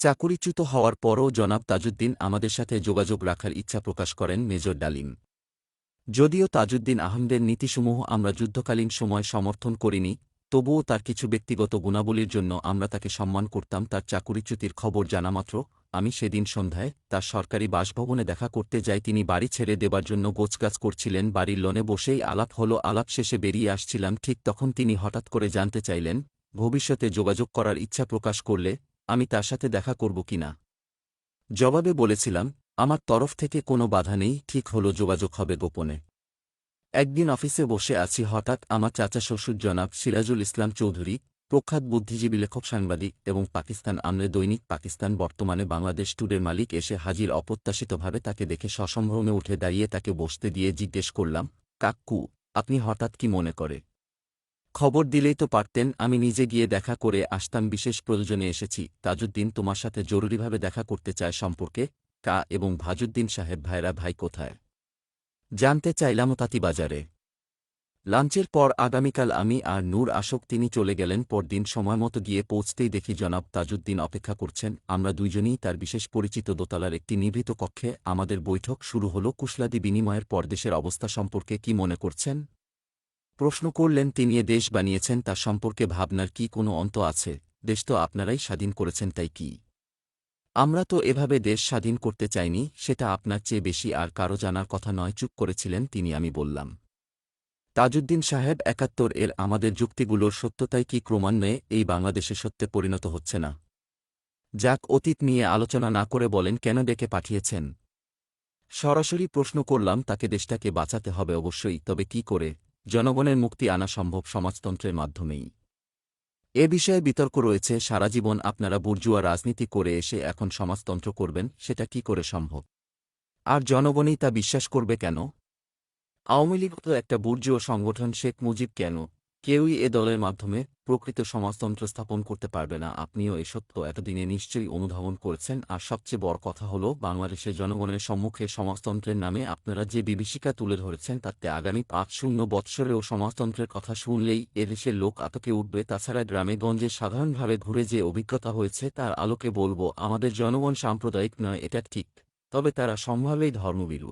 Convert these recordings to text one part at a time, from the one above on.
চাকুরিচ্যুত হওয়ার পরও জনাব তাজউদ্দিন আমাদের সাথে যোগাযোগ রাখার ইচ্ছা প্রকাশ করেন মেজর ডালিম। যদিও তাজউদ্দিন আহমদের নীতিসমূহ আমরা যুদ্ধকালীন সময় সমর্থন করিনি, তবুও তার কিছু ব্যক্তিগত গুণাবলীর জন্য আমরা তাকে সম্মান করতাম তার চাকুরিচ্যুতির খবর জানামাত্র আমি সেদিন সন্ধ্যায় তার সরকারি বাসভবনে দেখা করতে যাই তিনি বাড়ি ছেড়ে দেবার জন্য গোছগাছ করছিলেন, বাড়ির লোনে বসেই আলাপ হলো, আলাপ শেষে বেরিয়ে আসছিলাম, ঠিক তখন তিনি হঠাৎ করে জানতে চাইলেন, ভবিষ্যতে যোগাযোগ করার ইচ্ছা প্রকাশ করলে আমি তার সাথে দেখা করব কিনা জবাবে বলেছিলাম, আমার তরফ থেকে কোনো বাধা নেই, ঠিক হলো, যোগাযোগ হবে গোপনে। একদিন অফিসে বসে আছি, হঠাৎ আমার চাচা শ্বশুর জনাব সিরাজুল ইসলাম চৌধুরী, প্রখ্যাত বুদ্ধিজীবী লেখক, সাংবাদিক এবং পাকিস্তান আমলে দৈনিক পাকিস্তান, বর্তমানে বাংলাদেশ ট্যুরের মালিক, এসে হাজির অপ্রত্যাশিতভাবে তাকে দেখে সসম্ভ্রমে উঠে দাঁড়িয়ে তাকে বসতে দিয়ে জিজ্ঞেস করলাম কাক্কু আপনি হঠাৎ কি মনে করে? খবর দিলেই তো পারতেন, আমি নিজে গিয়ে দেখা করে আসতাম, বিশেষ প্রয়োজনে এসেছি। তাজউদ্দিন তোমার সাথে জরুরিভাবে দেখা করতে চায় সম্পর্কে, কা এবং ভাজুদ্দিন সাহেব, ভাইরা, ভাই কোথায়? জানতে চাইলাম তাঁতিবাজারে। লাঞ্চের পর আগামীকাল আমি আর নূর, আশোক তিনি চলে গেলেন, পরদিন সময়মতো গিয়ে পৌঁছতেই দেখি জনাব তাজউদ্দিন অপেক্ষা করছেন। আমরা দুইজনই তার বিশেষ পরিচিত দোতলার একটি নিভৃত কক্ষে আমাদের বৈঠক শুরু হল। কুশলাদি বিনিময়ের পরদেশের অবস্থা সম্পর্কে কি মনে করছেন? প্রশ্ন করলেন, তিনি এ দেশ বানিয়েছেন, তার সম্পর্কে ভাবনার কি কোনো অন্ত আছে? দেশ তো আপনারাই স্বাধীন করেছেন, তাই কি? আমরা তো এভাবে দেশ স্বাধীন করতে চাইনি, সেটা আপনার চেয়ে বেশি আর কারও জানার কথা নয়। চুপ করেছিলেন, তিনি আমি বললাম। তাজউদ্দিন সাহেব একাত্তর, এর আমাদের যুক্তিগুলোর সত্যতাই কি ক্রমান্বয়ে এই বাংলাদেশে সত্যে পরিণত হচ্ছে না? যাক, অতীত নিয়ে আলোচনা না করে বলেন, কেন ডেকে পাঠিয়েছেন? সরাসরি প্রশ্ন করলাম, তাকে দেশটাকে বাঁচাতে হবে অবশ্যই, তবে কি করে? জনগণের মুক্তি আনা সম্ভব সমাজতন্ত্রের মাধ্যমেই। এ বিষয়ে বিতর্ক রয়েছে, সারা জীবন আপনারা বুর্জুয়া রাজনীতি করে এসে এখন সমাজতন্ত্র করবেন, সেটা কি করে সম্ভব? আর জনগণই তা বিশ্বাস করবে কেন? আওয়ামী লীগ একটা বুর্জুয়া সংগঠন, শেখ মুজিব কেন? কেউই এ দলের মাধ্যমে প্রকৃত সমাজতন্ত্র স্থাপন করতে পারবে না। আপনিও এ সত্য এতদিনে নিশ্চয়ই অনুধাবন করেছেন। আর সবচেয়ে বড় কথা হল, বাংলাদেশের জনগণের সম্মুখে সমাজতন্ত্রের নামে আপনারা যে বিভীষিকা তুলে ধরেছেন, তাতে আগামী পাঁচ শূন্য বৎসরেও সমাজতন্ত্রের কথা শুনলেই এদেশের লোক আতকে উঠবে। তাছাড়া গ্রামে গঞ্জে সাধারণভাবে ঘুরে যে অভিজ্ঞতা হয়েছে, তার আলোকে বলব, আমাদের জনগণ সাম্প্রদায়িক নয়, এটা ঠিক। তবে তারা সম্ভাবেই ধর্মবিরু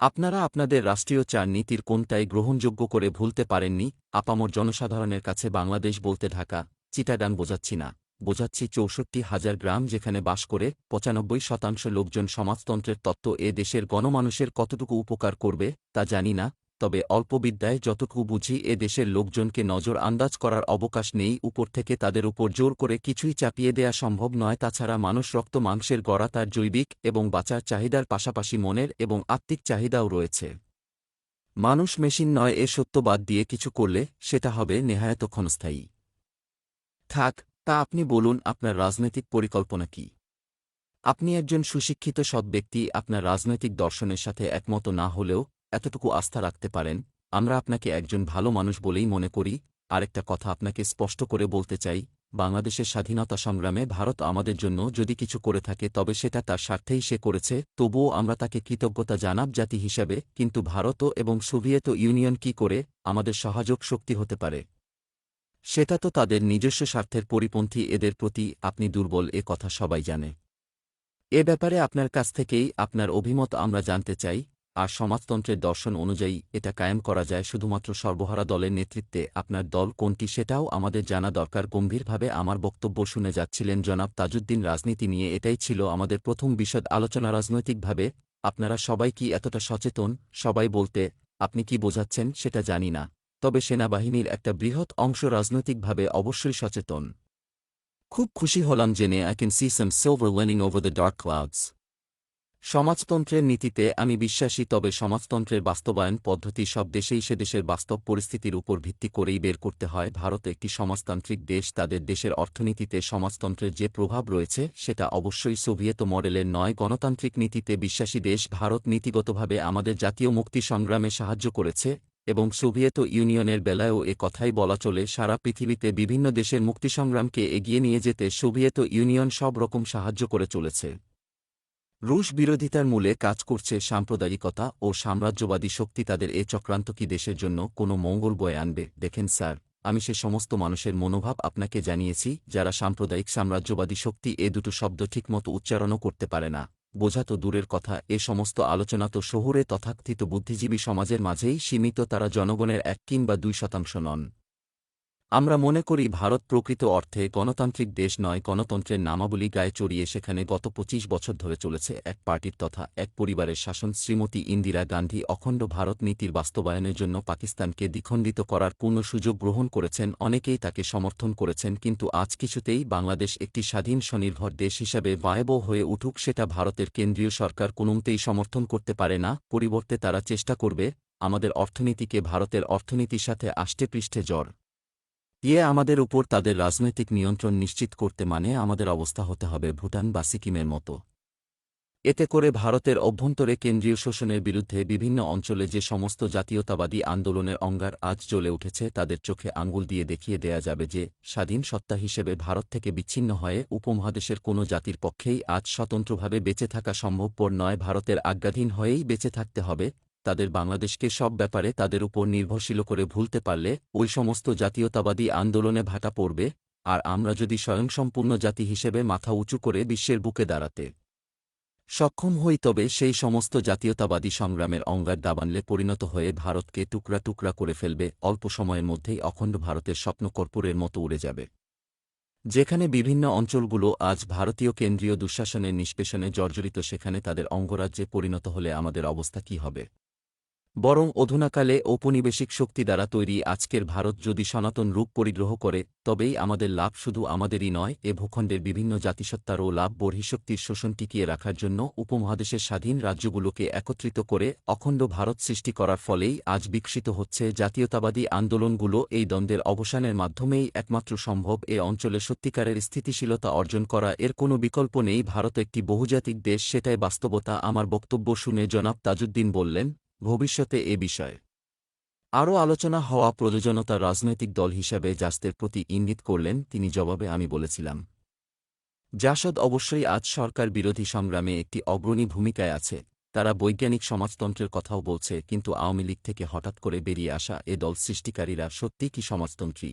আপনারা আপনাদের রাষ্ট্রীয় চার নীতির কোনটাই গ্রহণযোগ্য করে ভুলতে পারেননি? আপামর জনসাধারণের কাছে বাংলাদেশ বলতে ঢাকা চিটাডান বোঝাচ্ছি না। বোঝাচ্ছি চৌষট্টি হাজার গ্রাম যেখানে বাস করে পঁচানব্বই শতাংশ লোকজন সমাজতন্ত্রের তত্ত্ব এ দেশের গণমানুষের কতটুকু উপকার করবে, তা জানি না। তবে অল্প বিদ্যায় যতটুকু বুঝি এ দেশের লোকজনকে নজর আন্দাজ করার অবকাশ নেই, উপর থেকে তাদের উপর জোর করে কিছুই চাপিয়ে দেয়া সম্ভব নয়। তাছাড়া মানুষ রক্ত, মাংসের গড়া, তার জৈবিক এবং বাঁচার চাহিদার পাশাপাশি মনের এবং আত্মিক চাহিদাও রয়েছে। মানুষ মেশিন নয়, এ সত্যবাদ দিয়ে কিছু করলে সেটা হবে নেহায়ত ক্ষণস্থায়ী। থাক, তা আপনি বলুন, আপনার রাজনৈতিক পরিকল্পনা কি? আপনি একজন সুশিক্ষিত সৎ ব্যক্তি, আপনার রাজনৈতিক দর্শনের সাথে একমত না হলেও এতটুকু আস্থা রাখতে পারেন, আমরা আপনাকে একজন ভালো মানুষ বলেই মনে করি। আরেকটা কথা আপনাকে স্পষ্ট করে বলতে চাই, বাংলাদেশের স্বাধীনতা সংগ্রামে ভারত আমাদের জন্য যদি কিছু করে থাকে তবে সেটা তার স্বার্থেই সে করেছে, তবুও আমরা তাকে কৃতজ্ঞতা জানাব জাতি হিসাবে, কিন্তু ভারত এবং সোভিয়েত ইউনিয়ন কি করে, আমাদের সহযোগ শক্তি হতে পারে। সেটা তো তাদের নিজস্ব স্বার্থের পরিপন্থী এদের প্রতি, আপনি দুর্বল এ কথা সবাই জানে। এ ব্যাপারে আপনার কাছ থেকেই আপনার অভিমত আমরা জানতে চাই আর সমাজতন্ত্রের দর্শন অনুযায়ী এটা কায়েম করা যায় শুধুমাত্র সর্বহারা দলের নেতৃত্বে। আপনার দল কোনটি সেটাও আমাদের জানা দরকার। গম্ভীরভাবে আমার বক্তব্য শুনে যাচ্ছিলেন জনাব তাজউদ্দিন রাজনীতি নিয়ে। এটাই ছিল আমাদের প্রথম বিশদ আলোচনা রাজনৈতিকভাবে। আপনারা সবাই কি এতটা সচেতন? সবাই বলতে, আপনি কি বোঝাচ্ছেন? সেটা জানি না। তবে সেনাবাহিনীর একটা বৃহৎ অংশ রাজনৈতিকভাবে অবশ্যই সচেতন। খুব খুশি হলাম জেনে I can see some silver lining over the dark clouds সমাজতন্ত্রের নীতিতে আমি বিশ্বাসী, তবে সমাজতন্ত্রের বাস্তবায়ন পদ্ধতি সব দেশেই সে দেশের বাস্তব পরিস্থিতির উপর ভিত্তি করেই বের করতে হয়। ভারত একটি সমাজতান্ত্রিক দেশ, তাদের দেশের অর্থনীতিতে সমাজতন্ত্রের যে প্রভাব রয়েছে, সেটা অবশ্যই সোভিয়েত মডেলের নয়। গণতান্ত্রিক নীতিতে বিশ্বাসী দেশ, ভারত নীতিগতভাবে আমাদের জাতীয় মুক্তি সংগ্রামে সাহায্য করেছে, এবং সোভিয়েত ইউনিয়নের বেলায়ও এ কথাই বলা চলে, সারা পৃথিবীতে বিভিন্ন দেশের মুক্তিসংগ্রামকে এগিয়ে নিয়ে যেতে সোভিয়েত ইউনিয়ন সব রকম সাহায্য করে চলেছে। রুশ বিরোধিতার মূলে কাজ করছে সাম্প্রদায়িকতা ও সাম্রাজ্যবাদী শক্তি তাদের এ চক্রান্ত কি দেশের জন্য কোনো মঙ্গল বয়ে আনবে? দেখেন স্যার, আমি সে সমস্ত মানুষের মনোভাব আপনাকে জানিয়েছি যারা সাম্প্রদায়িক সাম্রাজ্যবাদী শক্তি এ দুটো শব্দ ঠিকমতো উচ্চারণও করতে পারে না। বোঝা তো দূরের কথা, এ সমস্ত আলোচনা তো শহুরে তথাকথিত বুদ্ধিজীবী সমাজের মাঝেই সীমিত, তারা জনগণের এক কিংবা দুই শতাংশ নন। আমরা মনে করি ভারত প্রকৃত অর্থে গণতান্ত্রিক দেশ নয়, গণতন্ত্রের নামাবলী গায়ে চড়িয়ে সেখানে গত পঁচিশ বছর ধরে চলেছে এক পার্টির তথা এক পরিবারের শাসন। শ্রীমতী ইন্দিরা গান্ধী অখণ্ড ভারত নীতির বাস্তবায়নের জন্য পাকিস্তানকে দ্বিখণ্ডিত করার পূর্ণ সুযোগ গ্রহণ করেছেন। অনেকেই তাকে সমর্থন করেছেন, কিন্তু আজ কিছুতেই বাংলাদেশ একটি স্বাধীন স্বনির্ভর দেশ হিসাবে বায়ব হয়ে উঠুক সেটা ভারতের কেন্দ্রীয় সরকার কোনোমতেই সমর্থন করতে পারে না। পরিবর্তে তারা চেষ্টা করবে আমাদের অর্থনীতিকে ভারতের অর্থনীতির সাথে আষ্টেপৃষ্ঠে জ্বর ইয়ে আমাদের উপর তাদের রাজনৈতিক নিয়ন্ত্রণ নিশ্চিত করতে মানে আমাদের অবস্থা হতে হবে ভুটান বা সিকিমের মতো। এতে করে ভারতের অভ্যন্তরে কেন্দ্রীয় শোষণের বিরুদ্ধে বিভিন্ন অঞ্চলে যে সমস্ত জাতীয়তাবাদী আন্দোলনের অঙ্গার আজ জ্বলে উঠেছে তাদের চোখে আঙ্গুল দিয়ে দেখিয়ে দেয়া যাবে যে, স্বাধীন সত্তা হিসেবে ভারত থেকে বিচ্ছিন্ন হয়ে উপমহাদেশের কোনো জাতির পক্ষেই আজ স্বতন্ত্রভাবে বেঁচে থাকা সম্ভবপর নয়, ভারতের আজ্ঞাধীন হয়েই বেঁচে থাকতে হবে তাদের বাংলাদেশকে সব ব্যাপারে তাদের উপর নির্ভরশীল করে ভুলতে পারলে ওই সমস্ত জাতীয়তাবাদী আন্দোলনে ভাটা পড়বে, আর আমরা যদি স্বয়ংসম্পূর্ণ জাতি হিসেবে মাথা উঁচু করে বিশ্বের বুকে দাঁড়াতে সক্ষম হই, তবে সেই সমস্ত জাতীয়তাবাদী সংগ্রামের অঙ্গার দাবানলে পরিণত হয়ে ভারতকে টুকরা টুকরা করে ফেলবে, অল্প সময়ের মধ্যেই অখণ্ড ভারতের স্বপ্ন কর্পূরের মতো উড়ে যাবে। যেখানে বিভিন্ন অঞ্চলগুলো আজ ভারতীয় কেন্দ্রীয় দুঃশাসনের নিষ্পেষণে জর্জরিত, সেখানে তাদের অঙ্গরাজ্যে পরিণত হলে আমাদের অবস্থা কি হবে? বরং অধুনাকালে ঔপনিবেশিক শক্তি দ্বারা তৈরি আজকের ভারত যদি সনাতন রূপ পরিগ্রহ করে, তবেই আমাদের লাভ শুধু আমাদেরই নয়, এ ভূখণ্ডের বিভিন্ন জাতিসত্তারও লাভ বর্হিশক্তির শোষণ টিকিয়ে রাখার জন্য উপমহাদেশের স্বাধীন রাজ্যগুলোকে একত্রিত করে অখণ্ড ভারত সৃষ্টি করার ফলেই আজ বিকশিত হচ্ছে জাতীয়তাবাদী আন্দোলনগুলো। এই দ্বন্দ্বের অবসানের মাধ্যমেই একমাত্র সম্ভব এ অঞ্চলে সত্যিকারের স্থিতিশীলতা অর্জন করা। এর কোনো বিকল্প নেই, ভারত একটি বহুজাতিক দেশ, সেটাই বাস্তবতা। আমার বক্তব্য শুনে জনাব তাজউদ্দিন বললেন ভবিষ্যতে এ বিষয়ে। আরও আলোচনা হওয়া প্রয়োজনতা রাজনৈতিক দল হিসাবে জাস্তের প্রতি ইঙ্গিত করলেন তিনি জবাবে আমি বলেছিলাম। জাসদ অবশ্যই আজ সরকার বিরোধী সংগ্রামে একটি অগ্রণী ভূমিকায় আছে। তারা বৈজ্ঞানিক সমাজতন্ত্রের কথাও বলছে, কিন্তু আওয়ামী লীগ থেকে হঠাৎ করে বেরিয়ে আসা এ দল সৃষ্টিকারীরা সত্যি কি সমাজতন্ত্রী?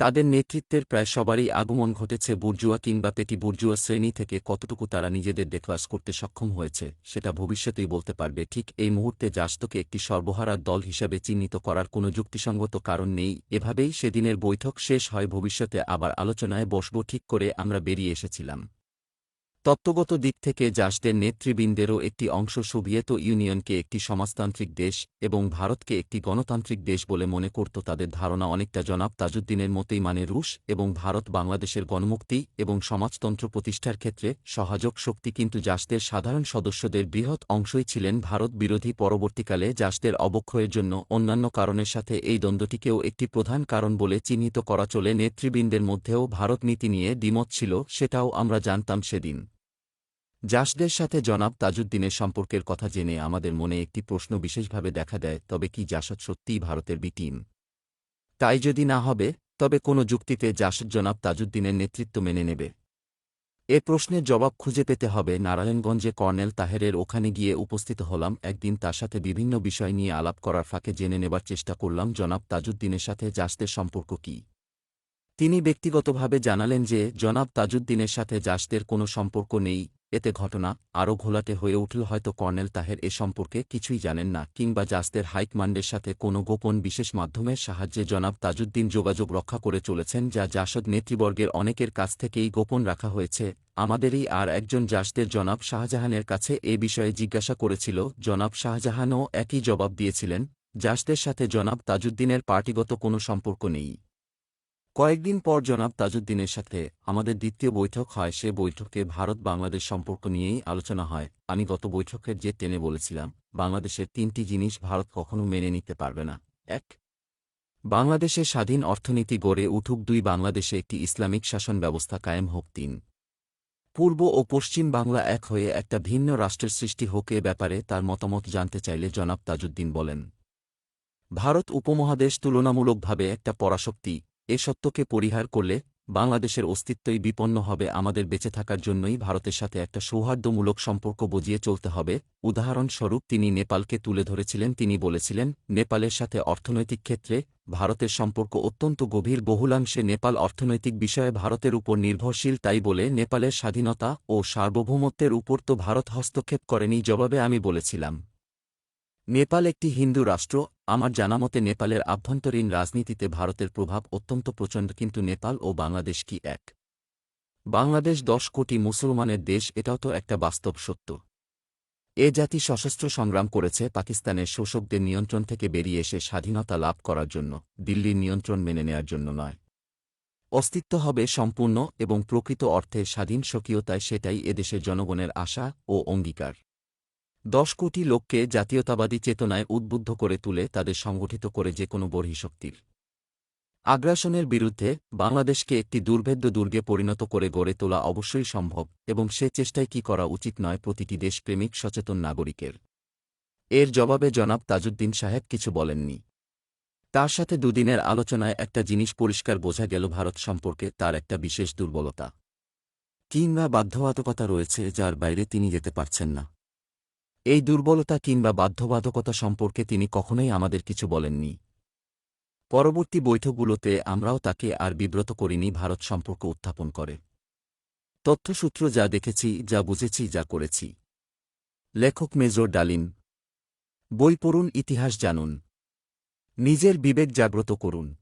তাদের নেতৃত্বের প্রায় সবারই আগমন ঘটেছে বুর্জুয়া কিংবা পেটি বুর্জুয়া শ্রেণি থেকে কতটুকু তারা নিজেদের ডেক্লাস করতে সক্ষম হয়েছে, সেটা ভবিষ্যতেই বলতে পারবে। ঠিক এই মুহূর্তে জাস্তকে একটি সর্বহারার দল হিসাবে চিহ্নিত করার কোনো যুক্তিসঙ্গত কারণ নেই। এভাবেই সেদিনের বৈঠক শেষ হয়, ভবিষ্যতে আবার আলোচনায় বসব, ঠিক করে আমরা বেরিয়ে এসেছিলাম। তত্ত্বগত দিক থেকে জাসদের নেতৃবৃন্দেরও একটি অংশ সোভিয়েত ইউনিয়নকে একটি সমাজতান্ত্রিক দেশ এবং ভারতকে একটি গণতান্ত্রিক দেশ বলে মনে করত তাদের ধারণা অনেকটা জনাব তাজউদ্দিনের মতোই মানে রুশ এবং ভারত বাংলাদেশের গণমুক্তি এবং সমাজতন্ত্র প্রতিষ্ঠার ক্ষেত্রে সহায়ক শক্তি কিন্তু জাসদের সাধারণ সদস্যদের বৃহৎ অংশই ছিলেন ভারত বিরোধী পরবর্তীকালে জাসদের অবক্ষয়ের জন্য অন্যান্য কারণের সাথে এই দ্বন্দ্বটিকেও একটি প্রধান কারণ বলে চিহ্নিত করা চলে নেতৃবৃন্দের মধ্যেও ভারত নীতি নিয়ে দ্বিমত ছিল, সেটাও আমরা জানতাম সেদিন। জাসদের সাথে জনাব তাজউদ্দিনের সম্পর্কের কথা জেনে আমাদের মনে একটি প্রশ্ন বিশেষভাবে দেখা দেয়, তবে কি জাসদ সত্যিই ভারতের বি টিম? তাই যদি না হবে, তবে কোনো যুক্তিতে জাসদ জনাব তাজউদ্দিনের নেতৃত্ব মেনে নেবে। এ প্রশ্নের জবাব খুঁজে পেতে হবে নারায়ণগঞ্জে কর্নেল তাহেরের ওখানে গিয়ে উপস্থিত হলাম, একদিন তার সাথে বিভিন্ন বিষয় নিয়ে আলাপ করার ফাঁকে জেনে নেবার চেষ্টা করলাম, জনাব তাজউদ্দিনের সাথে জাসদের সম্পর্ক কী? তিনি ব্যক্তিগতভাবে জানালেন যে, জনাব তাজউদ্দিনের সাথে জাসদের কোনো সম্পর্ক নেই, এতে ঘটনা আরও ঘোলাটে হয়ে উঠল, হয়তো কর্নেল তাহের এ সম্পর্কে কিছুই জানেন না, কিংবা জাসদের হাইকমান্ডের সাথে কোনো গোপন বিশেষ মাধ্যমের সাহায্যে জনাব তাজউদ্দিন যোগাযোগ রক্ষা করে চলেছেন, যা জাসদ নেতৃবর্গের অনেকের কাছ থেকেই গোপন রাখা হয়েছে। আমাদেরই আর একজন জাসদের জনাব শাহজাহানের কাছে এ বিষয়ে জিজ্ঞাসা করেছিল, জনাব শাহজাহানও একই জবাব দিয়েছিলেন, জাসদের সাথে জনাব তাজউদ্দিনের পার্টিগত কোনো সম্পর্ক নেই। কয়েকদিন পর জনাব তাজউদ্দিনের সাথে আমাদের দ্বিতীয় বৈঠক হয়। সে বৈঠকে ভারত বাংলাদেশ সম্পর্ক নিয়েই আলোচনা হয়। আমি গত বৈঠকের যে টেনে বলেছিলাম, বাংলাদেশের তিনটি জিনিস ভারত কখনো মেনে নিতে পারবে না। এক, বাংলাদেশে স্বাধীন অর্থনীতি গড়ে উঠুক দুই, বাংলাদেশে একটি ইসলামিক শাসন ব্যবস্থা কায়েম হোক তিন। পূর্ব ও পশ্চিম বাংলা এক হয়ে একটা ভিন্ন রাষ্ট্রের সৃষ্টি হোক এ ব্যাপারে তার মতামত জানতে চাইলে জনাব তাজউদ্দিন বলেন, ভারত উপমহাদেশ তুলনামূলকভাবে একটা পরাশক্তি এ সত্যকে পরিহার করলে বাংলাদেশের অস্তিত্বই বিপন্ন হবে। আমাদের বেঁচে থাকার জন্যই ভারতের সাথে একটা সৌহার্দ্যমূলক সম্পর্ক বজিয়ে চলতে হবে। উদাহরণস্বরূপ, তিনি নেপালকে তুলে ধরেছিলেন। তিনি বলেছিলেন, নেপালের সাথে অর্থনৈতিক ক্ষেত্রে ভারতের সম্পর্ক অত্যন্ত গভীর। বহুলাংশে নেপাল অর্থনৈতিক বিষয়ে ভারতের উপর নির্ভরশীল, তাই বলে, নেপালের স্বাধীনতা ও সার্বভৌমত্বের উপর তো ভারত হস্তক্ষেপ করেনি, জবাবে আমি বলেছিলাম। নেপাল একটি হিন্দু রাষ্ট্র, আমার জানামতে নেপালের আভ্যন্তরীণ রাজনীতিতে ভারতের প্রভাব অত্যন্ত প্রচণ্ড, কিন্তু নেপাল ও বাংলাদেশ কি এক? বাংলাদেশ দশ কোটি মুসলমানের দেশ, এটাও তো একটা বাস্তব সত্য। এ জাতি সশস্ত্র সংগ্রাম করেছে পাকিস্তানের শোষকদের নিয়ন্ত্রণ থেকে বেরিয়ে এসে স্বাধীনতা লাভ করার জন্য, দিল্লির নিয়ন্ত্রণ মেনে নেয়ার জন্য নয়। অস্তিত্ব হবে সম্পূর্ণ এবং প্রকৃত অর্থে স্বাধীন স্বকীয়তায় সেটাই এদেশের জনগণের আশা ও অঙ্গীকার। দশ কোটি লোককে জাতীয়তাবাদী চেতনায় উদ্বুদ্ধ করে তুলে তাদের সংগঠিত করে যে কোনো বর্হিশক্তির আগ্রাসনের বিরুদ্ধে বাংলাদেশকে একটি দুর্ভেদ্য দুর্গে পরিণত করে গড়ে তোলা অবশ্যই সম্ভব এবং সে চেষ্টায় কি করা উচিত নয় প্রতিটি দেশপ্রেমিক সচেতন নাগরিকের। এর জবাবে জনাব তাজউদ্দিন সাহেব কিছু বলেননি। তার সাথে দুদিনের আলোচনায় একটা জিনিস পরিষ্কার বোঝা গেল ভারত সম্পর্কে তার একটা বিশেষ দুর্বলতা। কিংবা বাধ্যবাধকতা রয়েছে যার বাইরে তিনি যেতে পারছেন না। এই দুর্বলতা কিংবা বাধ্যবাধকতা সম্পর্কে তিনি কখনোই আমাদের কিছু বলেননি। পরবর্তী বৈঠকগুলোতে আমরাও তাকে আর বিব্রত করিনি ভারত সম্পর্ক উত্থাপন করে। তথ্যসূত্র যা দেখেছি, যা বুঝেছি, যা করেছি। লেখক মেজর ডালিম, বই পড়ুন, ইতিহাস জানুন। নিজের বিবেক জাগ্রত করুন।